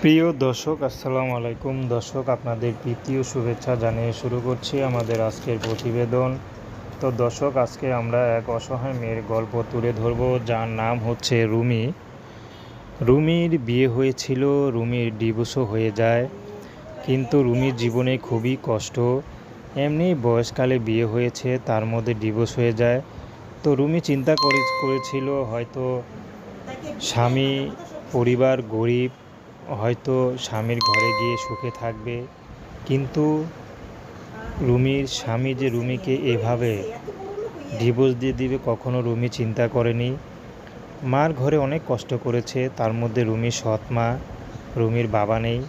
প্রিয় দর্শক, আসসালামু আলাইকুম। দর্শক, আপনাদের ও শুভেচ্ছা জানিয়ে শুরু করছি আমাদের আজকের প্রতিবেদন। তো দর্শক, আজকে আমরা এক অসহায় মেয়ের গল্প তুলে ধরব, যার নাম হচ্ছে রুমি। রুমির বিয়ে হয়েছিল, রুমির ডিভোর্সও হয়ে যায়। কিন্তু রুমির জীবনে খুবই কষ্ট। এমনি বয়সকালে বিয়ে হয়েছে, তার মধ্যে ডিভোর্স হয়ে যায়। তো রুমি চিন্তা করে, করেছিল হয়তো স্বামী, পরিবার গরিব হয়তো স্বামীর ঘরে গিয়ে সুখে থাকবে, কিন্তু রুমির স্বামী যে রুমিকে এভাবে ডিভোর্স দিয়ে দিবে কখনো রুমি চিন্তা করেনি। মার ঘরে অনেক কষ্ট করেছে, তার মধ্যে রুমির সৎ মা, রুমির বাবা নেই।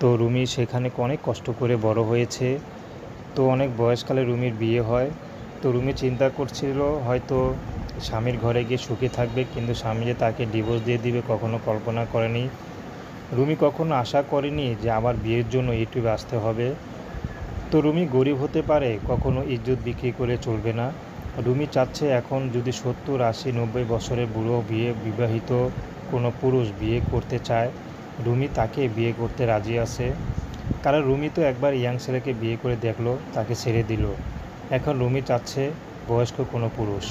তো রুমি সেখানে অনেক কষ্ট করে বড় হয়েছে। তো অনেক বয়সকালে রুমির বিয়ে হয়। তো রুমি চিন্তা করছিল হয়তো স্বামীর ঘরে গিয়ে সুখে থাকবে, কিন্তু স্বামী যে তাকে ডিভোর্স দিয়ে দিবে কখনো কল্পনা করেনি। রুমি কখনো আশা করেনি যে আমার বিয়ের জন্য ইউটিউবে আসতে হবে। তো রুমি গরিব হতে পারে, কখনো ইজ্জত বিক্রি করে চলবে না। রুমি চাচ্ছে এখন যদি সত্তর, আশি, নব্বই বছরের বুড়ো বিয়ে, বিবাহিত কোনো পুরুষ বিয়ে করতে চায়, রুমি তাকে বিয়ে করতে রাজি আছে। কারণ রুমি তো একবার ইয়াং ছেলেকে বিয়ে করে দেখল, তাকে ছেড়ে দিল। এখন রুমি চাচ্ছে বয়স্ক কোনো পুরুষ।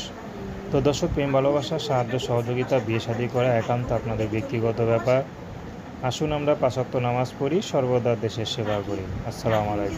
তো দর্শক, প্রেম, ভালোবাসা, সাহায্য, সহযোগিতা, বিয়ে শাদী করা একান্ত আপনাদের ব্যক্তিগত ব্যাপার। আসুন আমরা পাশাত্য নামাজ পড়ি সর্বদা দেশের সেবা করি। আসসালামু আলাইকুম।